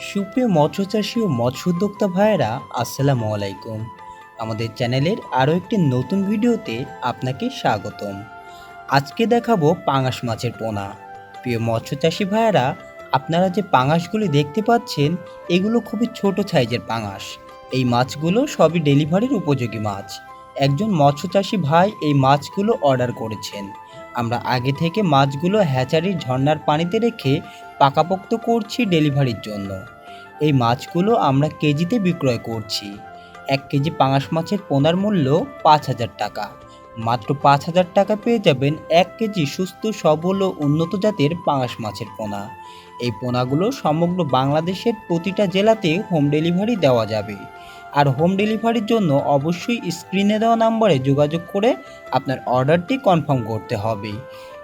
সুপ্রিয় মৎস্য চাষী ও মৎস্য উদ্যোক্তা ভাইয়েরা, আসসালামু আলাইকুম। আমাদের চ্যানেলের আরও একটি নতুন ভিডিওতে আপনাকে স্বাগতম। আজকে দেখাবো পাঙাশ মাছের পোনা। প্রিয় মৎস্য চাষী ভাইয়েরা, আপনারা যে পাঙাশগুলি দেখতে পাচ্ছেন, এগুলো খুবই ছোট সাইজের পাঙাশ। এই মাছগুলো সবই ডেলিভারির উপযোগী মাছ। একজন মৎস্য চাষী ভাই এই মাছগুলো অর্ডার করেছেন। আমরা আগে থেকে মাছগুলো হ্যাচারির ঝর্ণার পানিতে রেখে পাকাপোক্ত করছি ডেলিভারির জন্য। এই মাছগুলো আমরা কেজিতে বিক্রয় করছি। এক কেজি পাঙাশ মাছের পোনার মূল্য পাঁচ হাজার টাকা। মাত্র পাঁচ হাজার টাকা পেয়ে যাবেন এক কেজি সুস্থ, সবল ও উন্নত জাতের পাঙাশ মাছের পোনা। এই পোনাগুলো সমগ্র বাংলাদেশের প্রতিটা জেলাতে হোম ডেলিভারি দেওয়া যাবে। আর হোম ডেলিভারির জন্য অবশ্যই স্ক্রিনে দেওয়া নম্বরে যোগাযোগ করে আপনার অর্ডারটি কনফার্ম করতে হবে।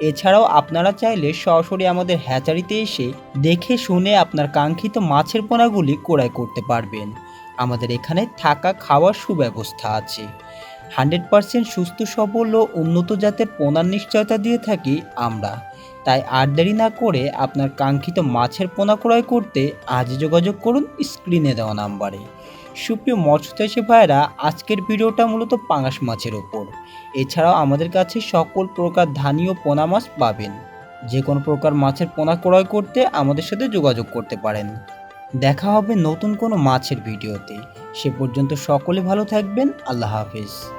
এছাড়াও আপনারা চাইলে সরাসরি আমাদের হ্যাচারিতে এসে দেখে শুনে আপনার কাঙ্ক্ষিত মাছের পোনাগুলি ক্রয় করতে পারবেন। আমাদের এখানে থাকা খাওয়ার সুব্যবস্থা আছে। হান্ড্রেড পারসেন্ট সুস্থ, সবল ও উন্নত জাতের পোনার নিশ্চয়তা দিয়ে থাকি আমরা। তাই আর দেরি না করে আপনার কাঙ্ক্ষিত মাছের পোনা ক্রয় করতে আজ যোগাযোগ করুন স্ক্রিনে দেওয়া নাম্বারে। সুপ্রিয় মৎস্যচাষী ভাইরা আজকের ভিডিওটা মূলত পাঙাশ মাছের ওপর। এছাড়াও আমাদের কাছে সকল প্রকার ধানীয় পোনা মাছ পাবেন। যে কোনো প্রকার মাছের পোনা ক্রয় করতে আমাদের সাথে যোগাযোগ করতে পারেন। দেখা হবে নতুন কোনো মাছের ভিডিওতে। সে পর্যন্ত সকলে ভালো থাকবেন। আল্লাহ হাফিজ।